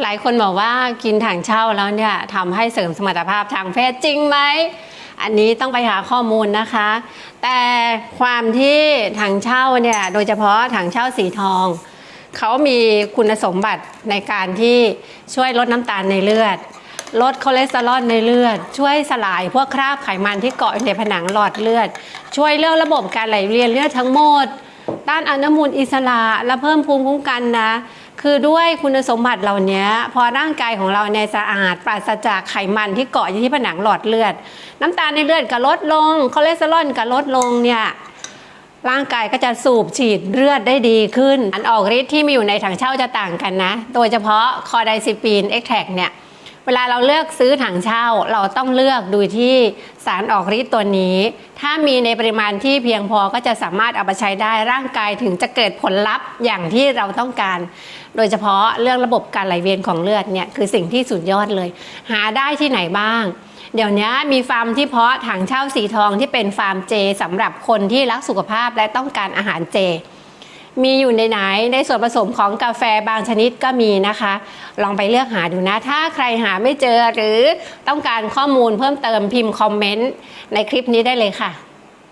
หลายคนบอกว่ากินถังเช่าแล้วเนี่ยทำให้เสริมสมรรถภาพทางเพศจริงไหม อันนี้ต้องไปหาข้อมูลนะคะ แต่ความที่ถังเช่าเนี่ยโดยเฉพาะถังเช่าสีทอง เขามีคุณสมบัติในการที่ช่วยลดน้ำตาลในเลือด ลดคอเลสเตอรอลในเลือด ช่วยสลายพวกคราบไขมันที่เกาะอยู่ในผนังหลอดเลือด ช่วยเรื่องระบบการไหลเวียนเลือดทั้งหมดต้านอนุมูลอิสระและเพิ่มภูมิคุ้มกันนะ คือด้วยคุณสมบัติเหล่านี้พอร่างกายของเราในสะอาดปราศจากไขมันที่เกาะอยู่ที่ผนังหลอดเลือด น้ำตาลในเลือดก็ลดลงคอเลสเตอรอลก็ลดลงเนี่ยร่างกายก็จะสูบฉีดเลือดได้ดีขึ้น อันออกฤทธิ์ที่มีอยู่ในถังเช่าจะต่างกันนะ โดยเฉพาะคอไดซิปีนเอ็กแทกเนี่ย เวลาเราเลือกซื้อถังเช่าเราต้องเลือกดูที่สารออกฤทธิ์ตัวนี้ ถ้ามีในปริมาณที่เพียงพอก็จะสามารถเอาไปใช้ได้ร่างกายถึงจะเกิดผลลัพธ์อย่างที่เราต้องการ โดยเฉพาะเรื่องระบบการไหลเวียนของเลือดเนี่ยคือสิ่งที่สุดยอดเลย หาได้ที่ไหนบ้าง เดี๋ยวนี้มีฟาร์มที่เพาะถังเช่าสีทองที่เป็นฟาร์มเจสำหรับคนที่รักสุขภาพและต้องการอาหารเจ มีอยู่ในไหนในส่วนผสมของกาแฟบางชนิดก็มีนะคะ ลองไปเลือกหาดูนะ ถ้าใครหาไม่เจอหรือต้องการข้อมูลเพิ่มเติมพิมพ์คอมเมนต์ในคลิปนี้ได้เลยค่ะ